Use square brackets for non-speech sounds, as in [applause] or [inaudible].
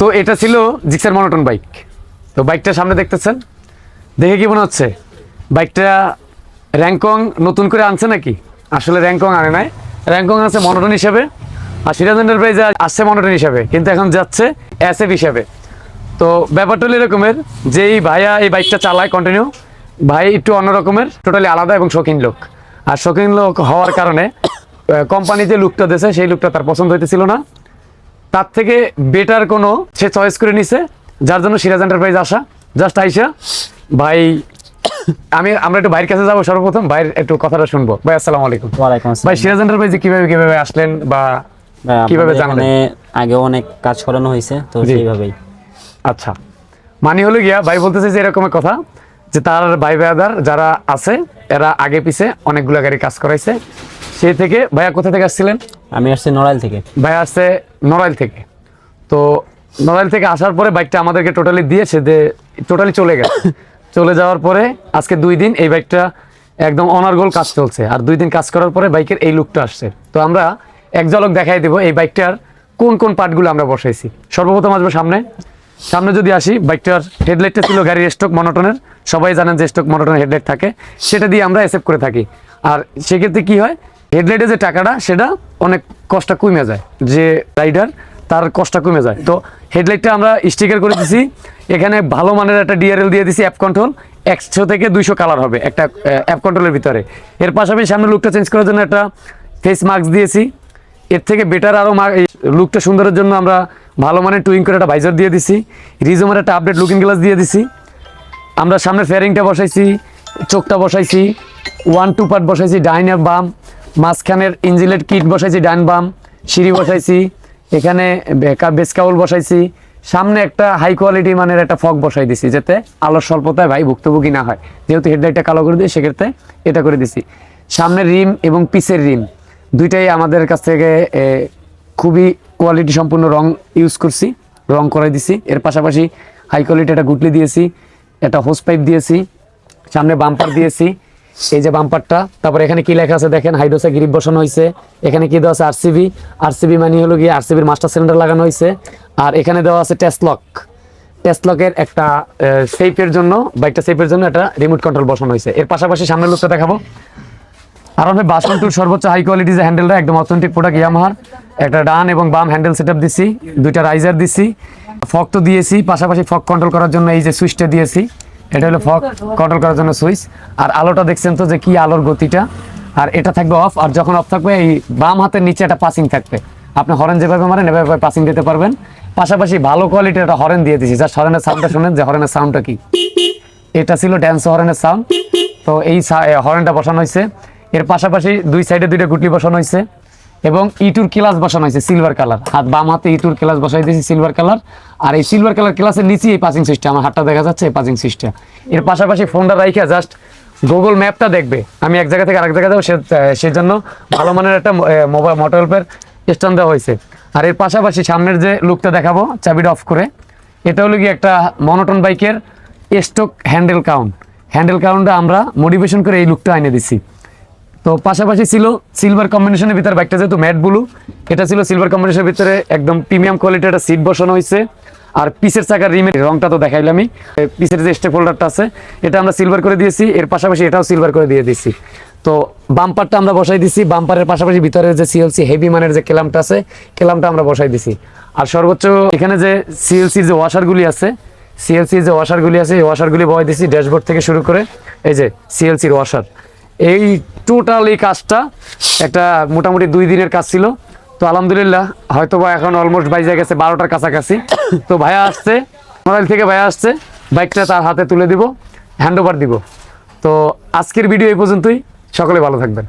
তো এটা ছিল জিক্সার মনোটন বাইক। তো বাইকটা সামনে দেখতেছেন? দেখে কি মনে হচ্ছে? বাইকটা র্যাঙ্কং নতুন করে আনছে নাকি? আসলে র্যাঙ্কং আনে নাই। র্যাঙ্কং আছে মনোটন হিসাবে, আর সিরাজ এন্টারপ্রাইজে আসছে মনোটন হিসাবে, কিন্তু এখন যাচ্ছে এসএফ হিসাবে। তো ব্যাপারটা হলো এরকমের যে এই ভাইয়া এই বাইকটা চালায় কন্টিনিউ ভাই একটু অন্য রকমের টোটালি আলাদা এবং শৌখিন লোক। আর শৌখিন লোক হওয়ার কারণে কোম্পানি যে লুকটা দিয়েছে, সেই লুকটা তার পছন্দ হইতেছিল না। তার থেকে বেটার কোনো সে চয়েস করে নিছে যার জন্য সিরাজ এন্টারপ্রাইজ আসা। জাস্ট আইসা ভাই আমি আমরা একটু ভাইয়ের কাছে যাব সর্বপ্রথম ভাইয়ের একটু কথাটা শুনব। ভাই আসসালামু আলাইকুম। ভাই সিরাজ এন্টারপ্রাইজে কীভাবে কীভাবে আসলেন বা কীভাবে জানলেন? আগে অনেক কাজ করানো হয়েছে তো সেইভাবেই। আচ্ছা। মানে হলো গিয়া ভাই বলতেছে যে এরকমের কথা যে তার ভাই ভাইদার যারা আছে এরা আগে পিছে অনেকগুলো গাড়ি কাজ করাইছে। সেই থেকে ভাইয়া কোথা থেকে আসছিলেন? আমি আসছি নড়াইল থেকে। ভাই আসছে নড়াইল থেকে। তো নড়াইল থেকে আসার পরে বাইকটা আমাদেরকে টোটালি দিয়েছে যে টোটালি চলে গেছে। [coughs] চলে যাওয়ার পরে আজকে দুই দিন এই বাইকটা একদম অনার্গোল কাজ চলছে। আর দুই দিন কাজ করার পরে বাইকের এই লুকটা আসছে। তো আমরা এক ঝলক দেখাই দেবো এই বাইকটার কোন কোন পার্টগুলো আমরা বসাইছি। সর্বপ্রথম আসব সামনে। সামনে যদি আসি বাইকটার হেডলাইটটা ছিল গাড়ির স্টক মনোটনের সবাই জানেন যে স্টক মনোটনের হেডলাইট থাকে। সেটা দিয়ে আমরা অ্যাসেপ্ট করে থাকি। আর সেক্ষেত্রে কি হয় হেডলাইটে যে টাকাটা, সেটা অনেক কষ্ট কমে যায়। যে রাইডার, তার কষ্ট কমে যায়। তো হেডলাইটটা আমরা স্টিকার করে দিছি। এখানে ভালো মানের একটা ডিআরএল দিয়ে দিছি, অ্যাপ কন্ট্রোল। একশো থেকে দুইশো কালার হবে একটা অ্যাপ কন্ট্রোলের ভিতরে। এর পাশাপাশি সামনে লুকটা চেঞ্জ করার জন্য একটা ফেস মাস্ক দিয়েছি। এর থেকে বেটার আরও লুকটা সুন্দরের জন্য আমরা ভালো মানের টুইং করে একটা ভাইজার দিয়ে দিছি। রিজমের একটা আপডেট লুকিং গ্লাস দিয়ে দিছি। আমরা সামনে ফেয়ারিংটা বসাইছি, চোখটা বসাইছি ওয়ান টু পার্ট বসাইছি ডাইন আর বাম। মাঝখানের ইঞ্জিলেট কিট বসাইছি ডাইন বাম, সিঁড়ি বসাইছি, এখানে বেস কাউল বসাইছি, সামনে একটা হাই কোয়ালিটি মানের একটা ফগ বসাই দিছি, যাতে আলোর স্বল্পতায় ভাই ভুক্তভোগী না হয়। যেহেতু হেডলাইটটা কালো করে দিই সেক্ষেত্রে এটা করে দিছি। সামনের রিম এবং পিসের রিম, দুইটাই আমাদের কাছ থেকে খুবই কোয়ালিটি সম্পূর্ণ রং ইউজ করছি, রং করে দিছি। এর পাশাপাশি হাই কোয়ালিটি একটা গুটলি দিয়েছি, একটা হোস পাইপ দিয়েছি, সামনে বাম্পার দিয়েছি এই যে বাম্পারটা তারপর এখানে কি লেখা আছে দেখেন হাইড্রোসা গ্রিপ বসানো হয়েছে। এখানে কি দেওয়া আছে আরসিবি আরসিবি মানে হলো গিয়ে আরসিবির মাস্টার সিলিন্ডার লাগানো হয়েছে। আর এখানে দেওয়া আছে টেস্টলক টেস্টলকের একটা সেফের জন্য বাইকটা সেফের জন্য একটা রিমোট কন্ট্রোল বসানো হয়েছে। এর পাশাপাশি সামনের লুকটা দেখাবো। আর আমি বাসন টুর সর্বোচ্চ হাই কোয়ালিটি যে হ্যান্ডেলটা একদম অথেন্টিক প্রোডাক্ট ইয়ামাহার একটা ডান এবং বাম হ্যান্ডেল সেটআপ দিছি, দুইটা রাইজার দিছি। ফক তো দিয়েছি, পাশাপাশি ফক কন্ট্রোল করার জন্য এই যে সুইচটা দিয়েছি। এটা হলো ফক কন্ট্রোল করার জন্য সুইচ। আর আলোটা দেখছেন তো যে কি আলোর গতিটা। আর এটা থাকবে অফ, আর যখন অফ থাকবে, এই বাম হাতের নিচে একটা পাসিং থাকবে। আপনি হরেন যেভাবে মারেন, এভাবে পাসিং দিতে পারবেন। পাশাপাশি ভালো কোয়ালিটির একটা হরেন দিয়ে দিছি যা হরেনের সাউন্ডটা শুনেন যে হরেনের সাউন্ডটা কি। এটা ছিল ড্যান্স হরেনের সাউন্ড তো এই হরেনটা বসানো হয়েছে। এর পাশাপাশি দুই সাইডে দুইটা গুটলি বসানো হয়েছে। এবং ইটুর ক্লাস বসানো হয়েছে সিলভার কালার হাত বাম হাতে ইটুর ক্লাস বসাই দিয়েছি সিলভার কালার আর এই সিলভার কালার ক্লাসের নিচে এই পাসিং সিস্টেম আমার হাতটা দেখা যাচ্ছে এই পাসিং সিস্টেম এর পাশাপাশি ফোনটা রাইখে জাস্ট গুগল ম্যাপটা দেখবে। আমি এক জায়গা থেকে আরেক জায়গায় যাব, সে সেজন্য ভালো মানের একটা মোবাইল মোটরপের স্ট্যান্ড দেওয়া হয়েছে। আর এর পাশাপাশি সামনের যে লুকটা দেখাবো চাবিটা অফ করে, এটা হলো কি একটা মনোটন বাইকের স্টক হ্যান্ডেল কাউন্ট হ্যান্ডেল কাউন্টটা আমরা মোটিভেশন করে এই লুকটা এনে দিছি। তো পাশাপাশি ছিল সিলভার কম্বিনেশনের ভিতরে বাইকটা যেহেতু ম্যাট ব্লু এটা ছিল সিলভার কম্বিনেশনের ভিতরে একদম প্রিমিয়াম কোয়ালিটির একটা সিট বসানো হয়েছে আর পিসের চাকার রিমের রংটা তো দেখাইলামই। পিসের যে স্টেপ হোল্ডারটা আছে, এটা আমরা সিলভার করে দিয়েছি, এর পাশাপাশি এটাও সিলভার করে দিয়ে দিয়েছি তো বাম্পারটা আমরা বসাই দিছি বাম্পারের পাশাপাশি ভিতরে যে সিএলসি হেভি মানের যে কেলামটা আছে কেলামটা আমরা বসাই দিছি। আর সর্বোচ্চ এখানে যে সিএলসির যে ওয়াশারগুলি আছে সিএলসির যে ওয়াশারগুলি আছে, এই ওয়াশারগুলি বয় দিছি ড্যাশবোর্ড থেকে শুরু করে, এই যে সিএলসির ওয়াশার এই টোটাল এই কাজটা একটা মোটামুটি দুই দিনের কাজ ছিল। তো আলহামদুলিল্লাহ হয়তো বা এখন অলমোস্ট বাইজে গেছে, বারোটার কাছাকাছি। তো ভাইয়া আসছে, মোবাইল থেকে ভাইয়া আসছে, বাইকটা তার হাতে তুলে দিব হ্যান্ড ওভার দিব। তো আজকের ভিডিও এই পর্যন্তই, সকলে ভালো থাকবেন।